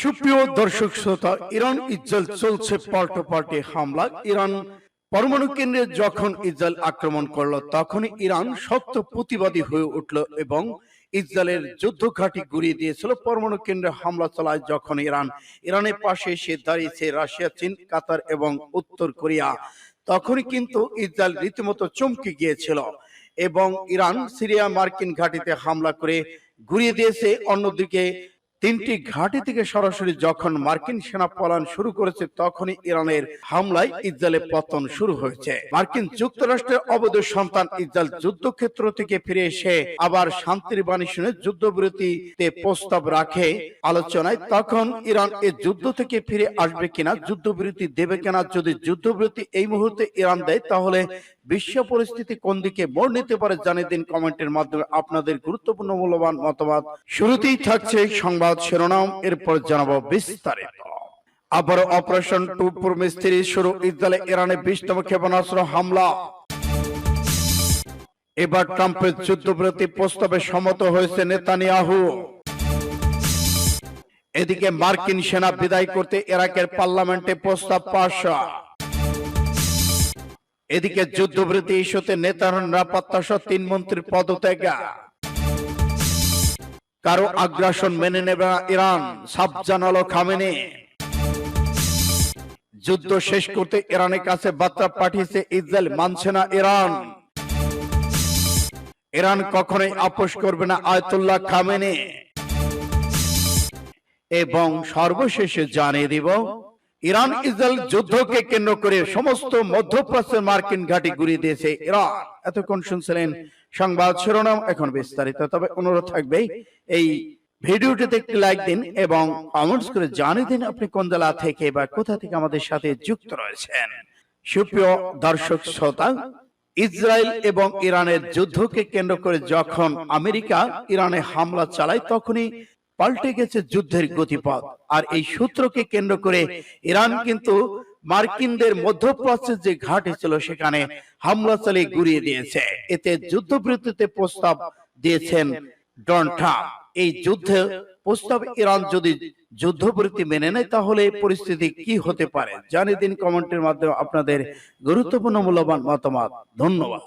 সুপ্রিয় দর্শক শ্রোতা, ইরান ইসরায়েল চলছে পাল্টো পাল্টে হামলা। ইরান পরমাণু কেন্দ্রে যখন ইসরায়েল আক্রমণ করল, তখনই ইরান শক্ত প্রতিবাদী হয়ে উঠল এবং ইসরায়েলের যুদ্ধ ঘাঁটি গুড়িয়ে দিয়েছিল। পরমাণু কেন্দ্রে হামলা চালায় যখন ইরান, ইরানের পাশে এসে দাঁড়িয়েছে রাশিয়া, চীন, কাতার এবং উত্তর কোরিয়া। তখনই কিন্তু ইসরায়েল রীতিমতো চমকে গিয়েছিল এবং ইরান সিরিয়া মার্কিন ঘাঁটিতে হামলা করে ঘুরিয়ে দিয়েছে। অন্যদিকে তিনটি ঘাঁটি থেকে সরাসরি যখন মার্কিন সেনা পলায়ন শুরু করেছে, তখনই ইরানের হামলায় ইসরায়েলের পতন শুরু হয়েছে। মার্কিন যুক্তরাষ্ট্রের অবৈধ সন্তান ইসরায়েল যুদ্ধক্ষেত্র থেকে ফিরে এসে আবার শান্তির বাণী শুনে যুদ্ধবিরতিতে প্রস্তাব রাখে। আলোচনায় তখন ইরান এ যুদ্ধ থেকে ফিরে আসবে কিনা, যুদ্ধবিরতি দেবে কিনা, যদি যুদ্ধবিরতি এই মুহূর্তে ইরান দেয়, তাহলে বিশ্ব পরিস্থিতি কোন দিকে মোড় নিতে পারে জানিয়ে দিন কমেন্টের মাধ্যমে। আপনাদের গুরুত্বপূর্ণ মূল্যবান মতামত। শুরুতেই থাকছে সংবাদ শিরোনাম, এরপর জানাব বিস্তারিত। আবারও অপারেশন টু মিস্ত্রি শুরু, ইসরায়েলে ইরানে বিশতম ক্ষেপণাস্ত্র হামলা। এবার ট্রাম্পের যুদ্ধবিরতি প্রস্তাবে সম্মত হয়েছে নেতানিয়াহু। এদিকে মার্কিন সেনা বিদায় করতে ইরাকের পার্লামেন্টে প্রস্তাব পাশ। এদিকে যুদ্ধবিরতি ইস্যুতে নেতার নিরাপত্তা সহ তিন মন্ত্রীর পদত্যাগ। কারও আগ্রাসন মেনে নেবে না ইরান, সাব জানালো খামেনে। যুদ্ধ শেষ করতে ইরানের কাছে বার্তা পাঠিয়েছে ইসরায়েল, মানছে না ইরান। ইরান কখনোই আপোষ করবে না আয়তুল্লাহ খামেনে। এবং সর্বশেষে জানিয়ে দিব, ইরান ইসরায়েল যুদ্ধকে কেন্দ্র করে সমস্ত মধ্যপ্রাচ্যের মার্কিন ঘাঁটি ঘুরিয়ে দিয়েছে ইরান। এতক্ষণ শুনছিলেন সংবাদ শিরোনাম এখন বিস্তারিত, তবে অনুরোধ থাকবে, এই ভিডিওটিতে একটি লাইক দিন এবং কমেন্টস করে জানিয়ে দিন আপনি কোন জেলা থেকে বা কোথা থেকে আমাদের সাথে যুক্ত রয়েছেন। সুপ্রিয় দর্শক শ্রোতা, ইসরায়েল এবং ইরানের যুদ্ধকে কেন্দ্র করে যখন আমেরিকা ইরানে হামলা চালায়, তখনই পাল্টে গেছে যুদ্ধের গতিপথ। আর এই সূত্রকে কেন্দ্র করে ইরান কিন্তু মার্কিনদের মধ্যপ্রাচ্যের যে ঘাটে ছিল সেখানে হামলা চালিয়ে গুড়িয়ে দিয়েছে। এতে যুদ্ধবিরতিতে প্রস্তাব দিয়েছেন ডন এই যুদ্ধে প্রস্তাব ইরান যদি যুদ্ধবিরতি মেনে নেয়, তাহলে পরিস্থিতি কি হতে পারে? জানিয়ে দিন কমেন্টের মাধ্যমে আপনাদের গুরুত্বপূর্ণ মূল্যবান মতামত। ধন্যবাদ।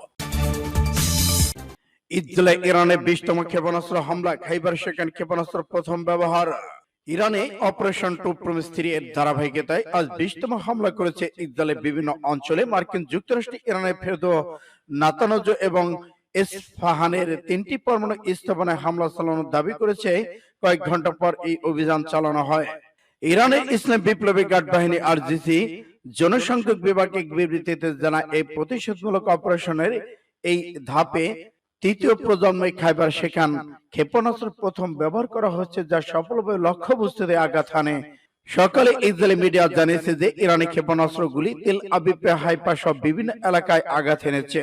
ইসরায়েলে ইরানে বিশতম ক্ষেপণাস্ত্র হামলা, খাইবার সেখানে ক্ষেপণাস্ত্র প্রথম ব্যবহার। ইরানে অপারেশন টু প্রমিস্ত্রি এর ধারাবাহিকতায় আজ বিশতম হামলা করেছে ইসরায়েলের বিভিন্ন অঞ্চলে মার্কিন যুক্তরাষ্ট্র, ইরানের ফেরদ নাতানজ এবং ইসফাহানের তিনটি পরমাণু স্থাপনায় হামলা চালানোর দাবি করেছে। কয়েক ঘণ্টা পর এই অভিযান চালানো হয়। ইরানের ইসলাম বিপ্লবী গার্ড বাহিনী আরজিসি জনসংযোগ বিভাগ এক বিবৃতিতে জানায়, এই প্রতিশোধমূলক অপারেশনের এই ধাপে তৃতীয় প্রজন্মের খাইবার সেখান ক্ষেপণাস্ত্র প্রথম ব্যবহার করা হচ্ছে যা সফলভাবে লক্ষ্য লক্ষ্যবস্তুতে আঘাত হানে। সকালে ইসরায়েলি মিডিয়া জানিয়েছে যে ইরানি ক্ষেপণাস্ত্রগুলি তেল আবিবে হাইপা সব বিভিন্ন এলাকায় আঘাত এনেছে।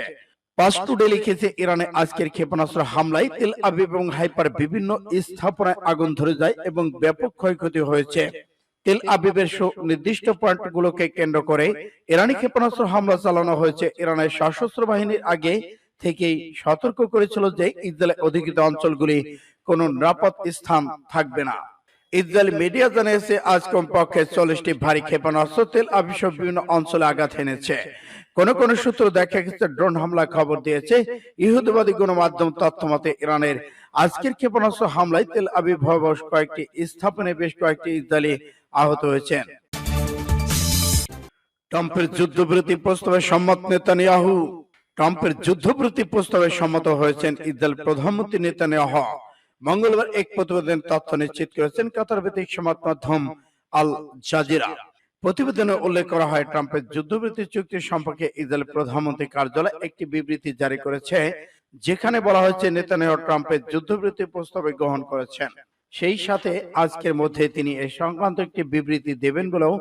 পাঁচ টুডে লিখেছে ইরানে আজকের ক্ষেপণাস্ত্র হামলায় তেল আবিব এবং হাইপার বিভিন্ন স্থাপনায় আগুন ধরে যায় এবং ব্যাপক ক্ষয়ক্ষতি হয়েছে। তেল আবিবের নির্দিষ্ট পয়েন্টগুলোকে কেন্দ্র করে ইরানি ক্ষেপণাস্ত্র হামলা চালানো হয়েছে। ইরানের সশস্ত্র বাহিনীর আগে থেকেই সতর্ক করেছিল যে ইসরায়েলের অধিকৃত অঞ্চলগুলি কোন নিরাপদ স্থান থাকবে না। ইসরায়েল মিডিয়া জানিয়েছে, আজ কমপক্ষে চল্লিশটি ভারী ক্ষেপণাস্ত্র তেল আবিব বিভিন্ন অঞ্চলে আঘাত এনেছে কোন কোন সূত্র দেখা গেছে, ড্রোন হামলা খবর দিয়েছে, ইহুদিবাদী গণমাধ্যম তথ্য মতে ইরানের আজকের ক্ষেপণাস্ত্র হামলায় তেল আবিব কয়েকটি স্থাপনে বেশ কয়েকটি ইসরায়েলি আহত হয়েছেন। ট্রাম্পের যুদ্ধবিরতি প্রস্তাবে সম্মত নেতানিয়াহু। ট্রাম্পের যুদ্ধবিরতি প্রস্তাবে সম্মত হয়েছেন ইসরায়েল প্রধানমন্ত্রী নেতানিয়াহু। মঙ্গলবার এক প্রতিবেদন তথ্য নিশ্চিত করেছেন কাতার ভিত্তিক সংবাদ মাধ্যম আল জাজিরা। প্রতিবেদনে উল্লেখ করা হয়, ট্রাম্পের যুদ্ধবিরতি চুক্তি সম্পর্কে ইসরায়েল প্রধানমন্ত্রী কার্যালয় একটি বিবৃতি জারি করেছে, যেখানে বলা হয়েছে নেতানিয়াহু ট্রাম্পের যুদ্ধবিরতি প্রস্তাবে গ্রহণ করেছেন। সেই সাথে আজকের মধ্যে তিনি এ সংক্রান্ত একটি বিবৃতি দেবেন বলেও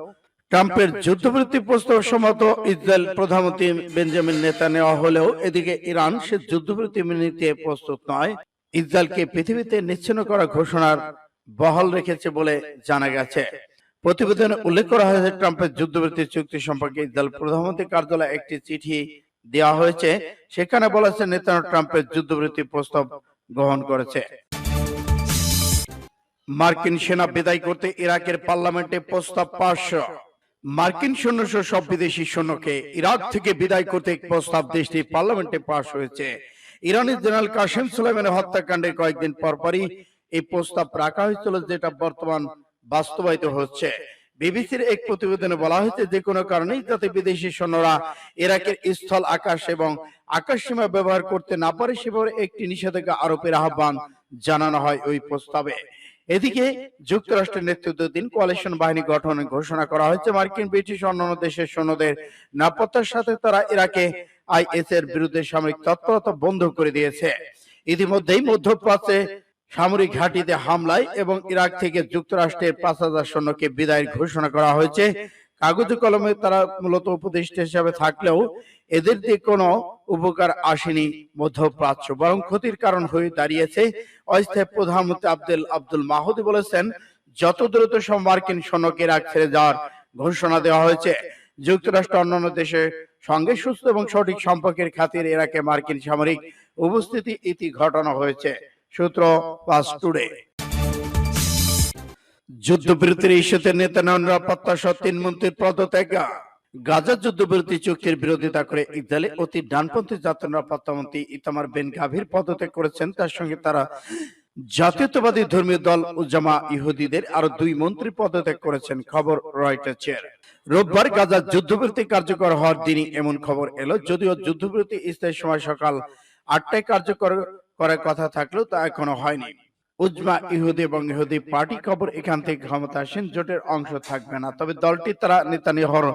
ট্রাম্পের যুদ্ধবিরতি প্রস্তাব সম্মত ইসরায়েল প্রধানমন্ত্রী বেঞ্জামিন নেতা নেওয়া হলেও এদিকে ইরান সে যুদ্ধবিরতি মেনে নিতে প্রস্তুত নয়। ইসরায়েলকে পৃথিবীতে নিচ্ছিন্ন করা ঘোষণার বহাল রেখেছে বলে জানা গেছে। প্রতিবেদনে উল্লেখ করা হয়েছে ট্রাম্পের যুদ্ধবিরতি চুক্তি সম্পর্কে ইসরায়েল প্রধানমন্ত্রী কার্যালয়ে একটি চিঠি দেওয়া হয়েছে। সেখানে বলা হয়েছে নেতানো ট্রাম্পের যুদ্ধবৃত্তি প্রস্তাব গ্রহণ করেছে। মার্কিন সেনা বিদায় করতে ইরাকের পার্লামেন্টে প্রস্তাব পাশ মার্কিন সৈন্য সহ সব বিদেশি সৈন্যকে ইরাক থেকে বিদায় করতে এক প্রস্তাব দেশটি পার্লামেন্টে পাশ হয়েছে। ইরানের জেনারেল কাসেম সুলাইমানের হত্যাকাণ্ডের কয়েকদিন পরপরই এই প্রস্তাব রাখা হয়েছিল, যেটা বর্তমান বাস্তবায়িত হচ্ছে। বিবিসির এক প্রতিবেদনে বলা হয়েছে, যে কোনো কারণেই যাতে বিদেশি সৈন্যরা ইরাকের স্থল আকাশ এবং আকাশ সীমা ব্যবহার করতে না পারে সেভাবে একটি নিষেধাজ্ঞা আরোপের আহ্বান জানানো হয় ওই প্রস্তাবে। এদিকে যুক্তরাষ্ট্রের নেতৃত্বাধীন কোয়ালিশন বাহিনী গঠনের ঘোষণা করা হয়েছে। মার্কিন ব্রিটিশ অন্যান্য দেশের সৈন্যদের নিরাপত্তার সাথে তারা ইরাকে আইএস এর বিরুদ্ধে সামরিক তৎপরতা বন্ধ করে দিয়েছে। ইতিমধ্যেই মধ্যপ্রাচ্যে সামরিক ঘাটিতে হামলায় এবং ইরাক থেকে যুক্তরাষ্ট্রের পাঁচ হাজার সৈন্যকে বিদায়ের ঘোষণা করা হয়েছে। কাগজে কলমে তারা মূলত উপদেষ্টা হিসাবে থাকলেও এদের দিয়ে কোনো উপকার আসেনি মধ্যপ্রাচ্য। বরং ক্ষতির কারণ হয়ে দাঁড়িয়েছে অস্থায়ী প্রধানমন্ত্রী আব্দুল আব্দুল মাহুদি বলেছেন, যত দ্রুত মার্কিন সৈন্যকে ইরাক ছেড়ে যাওয়ার ঘোষণা দেওয়া হয়েছে। যুক্তরাষ্ট্র অন্যান্য দেশের সঙ্গে সুস্থ এবং সঠিক সম্পর্কের খাতিরে ইরাকে মার্কিন সামরিক উপস্থিতি ইতি ঘটানো হয়েছে। সূত্র পাস টুডে। যুদ্ধবিরতির ইস্যুতে নেতানিয়াহু নিরাপত্তা সহ তিন মন্ত্রীর পদত্যাগ। গাজা যুদ্ধবিরতি চুক্তির বিরোধিতা করে ইসরায়েলে অতি ডানপন্থী জাতীয় নিরাপত্তা মন্ত্রী ইতামার বেন গাভীর পদত্যাগ করেছেন। তার সঙ্গে তারা জাতীয়তাবাদী ধর্মীয় দল ইহুদিদের আরও দুই মন্ত্রী পদত্যাগ করেছেন, খবর রোববার গাজা যুদ্ধবিরতি কার্যকর হওয়ার দিনই এমন খবর এলো, যদিও যুদ্ধবিরতি স্থায়ী সময় সকাল আটটায় কার্যকর করার কথা থাকলেও তা এখনও হয়নি। উজমা ইহুদি এবং ইহুদি পার্টি খবর এখান থেকে ক্ষমতাসীন জোটের অংশ থাকবে না। তবে দলটি তারা নেতানিয়াহুর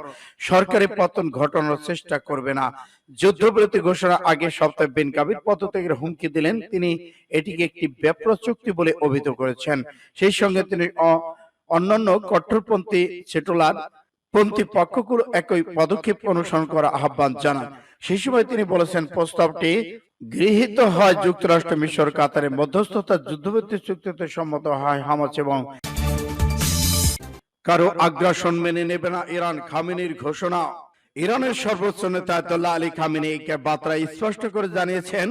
সরকারি পতন ঘটানোর চেষ্টা করবে না। যুদ্ধবিরতি ঘোষণা আগে সপ্তাহে বেন কাবির পদত্যাগের হুমকি দিলেন। তিনি এটিকে একটি ব্যাপ্র চুক্তি বলে অভিহিত করেছেন। সেই সঙ্গে তিনি অন্যান্য কট্টরপন্থী সেটুলার পন্থী পক্ষগুলো একই পদক্ষেপ অনুসরণ করার আহ্বান জানান। সেই সময় তিনি বলেছেন, প্রস্তাবটি গৃহীত হয় যুক্তরাষ্ট্র মিশর, কাতারের মধ্যস্থতা, যুদ্ধবিরতি চুক্তিতে সম্মত হয় হামাস এবং কারও আগ্রাসন মেনে নেবে না ইরান খামিনির ঘোষণা। ইরানের সর্বোচ্চ নেতা আয়াতুল্লাহ আলী খামিনি একে বার্তায় স্পষ্ট করে জানিয়েছেন,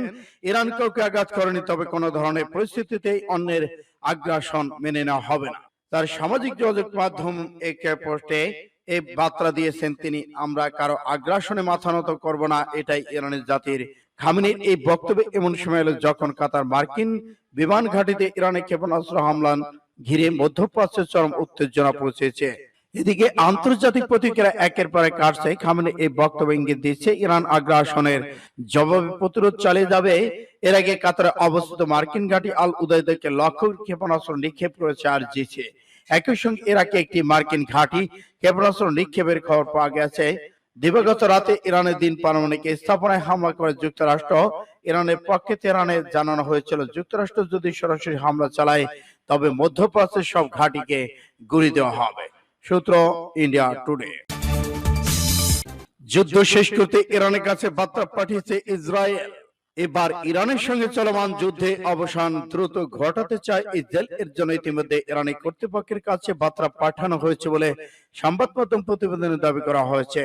ইরান কাউকে আঘাত করেনি, তবে কোনো ধরনের পরিস্থিতিতে অন্যের আগ্রাসন মেনে নেওয়া হবে না। তার সামাজিক যোগাযোগ মাধ্যম একে পোস্টে এই বার্তা দিয়েছেন তিনি, আমরা কারও আগ্রাসনে মাথা নত করব না, এটাই ইরানের জাতির খামিনির এই বক্তব্য এমন সময় এলো যখন কাতার মার্কিন বিমান ঘাঁটিতে ইরানে ক্ষেপণাস্ত্র হামলা ঘিরে মধ্যপ্রাচ্যের চরম উত্তেজনা পৌঁছেছে। এদিকে আন্তর্জাতিক প্রতিক্রিয়া একের পরে কাটছে খামেনি এই বক্তব্য ইঙ্গিত দিচ্ছে, ইরান আগ্রাসনের জবাবে প্রতিরোধ চালিয়ে যাবে। এর আগে কাতারে অবস্থিত মার্কিন ঘাটি আল উদয়দেরকে লক্ষ্য ক্ষেপণাস্ত্র নিক্ষেপ করেছে আর জিছে। একই সঙ্গে ইরাকে একটি মার্কিন ঘাঁটি ক্ষেপণাস্ত্র নিক্ষেপের খবর পাওয়া গেছে। দিবাগত রাতে ইরানের দিন পারমাণবিক স্থাপনায় হামলা করে যুক্তরাষ্ট্র। ইরানের পক্ষে তেহরানে জানানো হয়েছিল, যুক্তরাষ্ট্র যদি সরাসরি হামলা চালায়, তবে মধ্যপ্রাচ্যের সব ঘাঁটিকে গুড়ি দেওয়া হবে। সূত্র ইন্ডিয়া টুডে। যুদ্ধ শেষ করতে ইরানের কাছে বার্তা পাঠিয়েছে ইসরায়েল। এবার ইরানের সঙ্গে চলমান যুদ্ধে অবসান দ্রুত ঘটাতে চায় ইসরায়েল। এর জন্য ইতিমধ্যে ইরানি কর্তৃপক্ষের কাছে বার্তা পাঠানো হয়েছে বলে সংবাদ মাধ্যম প্রতিবেদনে দাবি করা হয়েছে।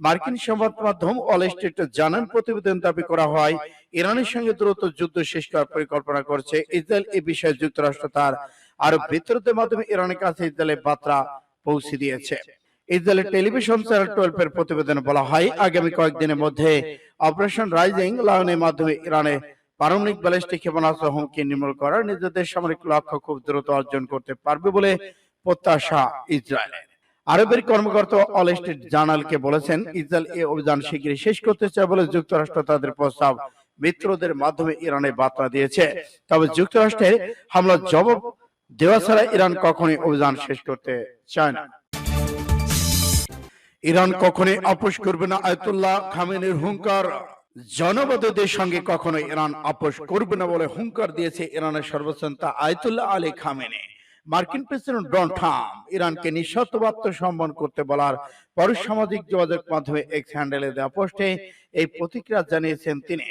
মার্কিন সংবাদ মাধ্যম অল স্ট্রিট জানান, প্রতিবেদন দাবি করা হয়, ইরানের সঙ্গে দ্রুত যুদ্ধ শেষ করার পরিকল্পনা করছে ইসরায়েল। এই বিষয়ে যুক্তরাষ্ট্র তার আরও বিতরণের মাধ্যমে ইরানের কাছে ইসরায়েলের বার্তা পৌঁছে দিয়েছে। ইসরায়েলের টেলিভিশন চ্যানেল টুয়েলভ এর প্রতিবেদনে বলা হয়। আগামী কয়েকদিনের মধ্যে অপারেশন রাইজিং লায়নের মাধ্যমে ইরানে পারমাণবিক ব্যালিস্টিক ক্ষেপণাস্ত্র হুমকি নির্মূল করার নিজেদের সামরিক লক্ষ্য খুব দ্রুত অর্জন করতে পারবে বলে প্রত্যাশা ইসরায়েলের। আরবের কর্মকর্তা অল স্ট্রিট জার্নালকে বলেছেন ইসরায়েল এই অভিযান শিগগিরই শেষ করতে চায় বলে যুক্তরাষ্ট্র তাদের প্রস্তাব মিত্রদের মাধ্যমে ইরানে বার্তা দিয়েছে। তবে যুক্তরাষ্ট্রের হামলার জবাব দেওয়া ছাড়া ইরান কখনোই অভিযান শেষ করতে চায় না ইরান কখনোই আপোষ করবে না। আয়তুল্লাহ খামেনের হুঙ্কার জনপদদের সঙ্গে কখনো ইরান আপোষ করবে না বলে হুঙ্কার দিয়েছে ইরানের সর্বোচ্চ নেতা আয়তুল্লাহ আলী খামেনে। মার্কিন প্রেসিডেন্ট ডোনাল্ড ট্রাম্প ইরানকে নিঃশর্তবাত্ম সম্মান করতে বলার পর সামাজিক যোগাযোগ মাধ্যমে এক্স হ্যান্ডেলে দেওয়া পোস্টে এই প্রতিক্রিয়া জানিয়েছেন তিনি।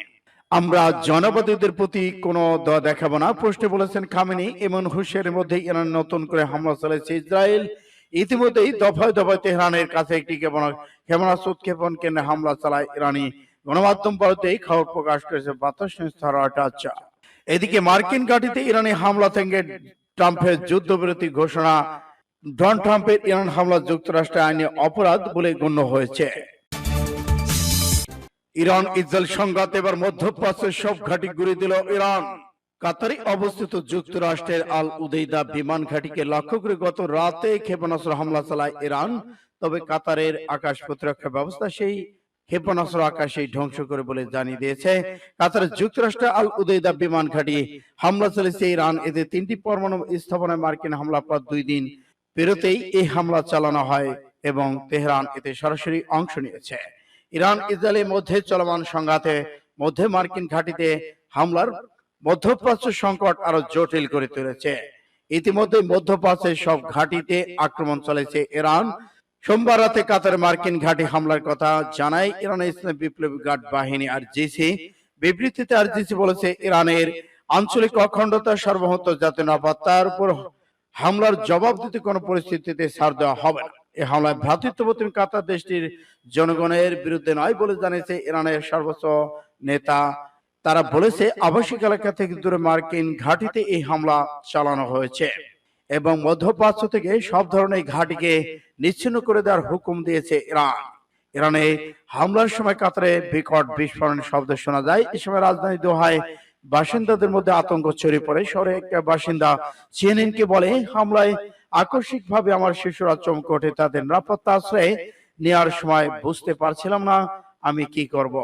আমরা জনপদীদের প্রতি কোনো দেখাবো না। পোস্টে বলেছেন খামেনি এমন হুঁশিয়ারির মধ্যে ইরান নতুন করে হামলা চালাচ্ছে ইসরায়েল। ইতিমধ্যেই দফায় দফায় তেহরানের কাছে একটি ক্ষেপণা- ক্ষেপণাস্ত্র উৎক্ষেপণ কেন্দ্রে হামলা চালায় ইরানি গণমাধ্যম ভারতেই খবর প্রকাশ করেছে বার্তা সংস্থা রয়টার্স এদিকে মার্কিন ঘাঁটিতে ইরানি হামলা থেকে ট্রাম্পের যুদ্ধবিরতি ঘোষণা। ডন ট্রাম্পের ইরান হামলা যুক্তরাষ্ট্রের আইনে অপরাধ বলে গণ্য হয়েছে। ইরান ইসরায়েল সংঘাত এবার মধ্যপ্রাচ্যের সব ঘাঁটি ঘুরে দিল ইরান। কাতারে অবস্থিত যুক্তরাষ্ট্রের আল উদেইদা বিমান ঘাঁটিকে লক্ষ্য করে গত রাতে ক্ষেপণাস্ত্র হামলা চালায় ইরান, তবে কাতারের আকাশ প্রতিরক্ষা ব্যবস্থা সেই ক্ষেপণাস্ত্র আকাশেই ধ্বংস করে বলে জানিয়ে দিয়েছে। কাতারের যুক্তরাষ্ট্র আল উদেইদা বিমান ঘাঁটি হামলা চালিয়েছে ইরান। এতে তিনটি পরমাণু স্থাপনায় মার্কিন হামলা পর দুই দিন পেরোতেই এই হামলা চালানো হয় এবং তেহরান এতে সরাসরি অংশ নিয়েছে। ইরান ইসরায়েলের মধ্যে চলমান সংঘাতে মধ্যে মার্কিন ঘাঁটিতে হামলার মধ্যপ্রাচ্য সংকট আরও জটিল করে তুলেছে। ইতিমধ্যে মধ্যপ্রাচ্যের সব ঘাঁটিতে আক্রমণ চলেছে ইরান। সোমবার রাতে কাতার মার্কিন ঘাঁটি হামলার কথা জানায় ইরানের ইসলাম বিপ্লবী গার্ড বাহিনী আর জিসি বিবৃতিতে আর জিসি বলেছে, ইরানের আঞ্চলিক অখণ্ডতা, সার্বভৌমত্ব, জাতীয় নিরাপত্তার উপর হামলার জবাব দিতে কোনো পরিস্থিতিতে ছাড় দেওয়া হবে না। এই হামলায় ভ্রাতৃত্ববোধী কাতার দেশটির জনগণের বিরুদ্ধে নয় বলে জানিয়েছে ইরানের সর্বোচ্চ নেতা তারা বলেছে, আবাসিক এলাকা থেকে দূরে মার্কিন ঘাঁটিতে এই হামলা চালানো হয়েছে এবং মধ্যপ্রাচ্য থেকে সব ধরনের ঘাঁটিকে নিচ্ছিন্ন করে দেওয়ার হুকুম দিয়েছে ইরান। ইরানে হামলার সময় কাতারে বিকট বিস্ফোরণের শব্দ শোনা যায়। এ সময় রাজধানী দোহায় বাসিন্দাদের মধ্যে আতঙ্ক ছড়িয়ে পড়ে। শহরে একটা বাসিন্দা সিএনএন কে বলে, হামলায় আকস্মিকভাবে আমার শিশুরা চমকে ওঠে, তাদের নিরাপত্তা আশ্রয়ে নেওয়ার সময় বুঝতে পারছিলাম না আমি কি করব।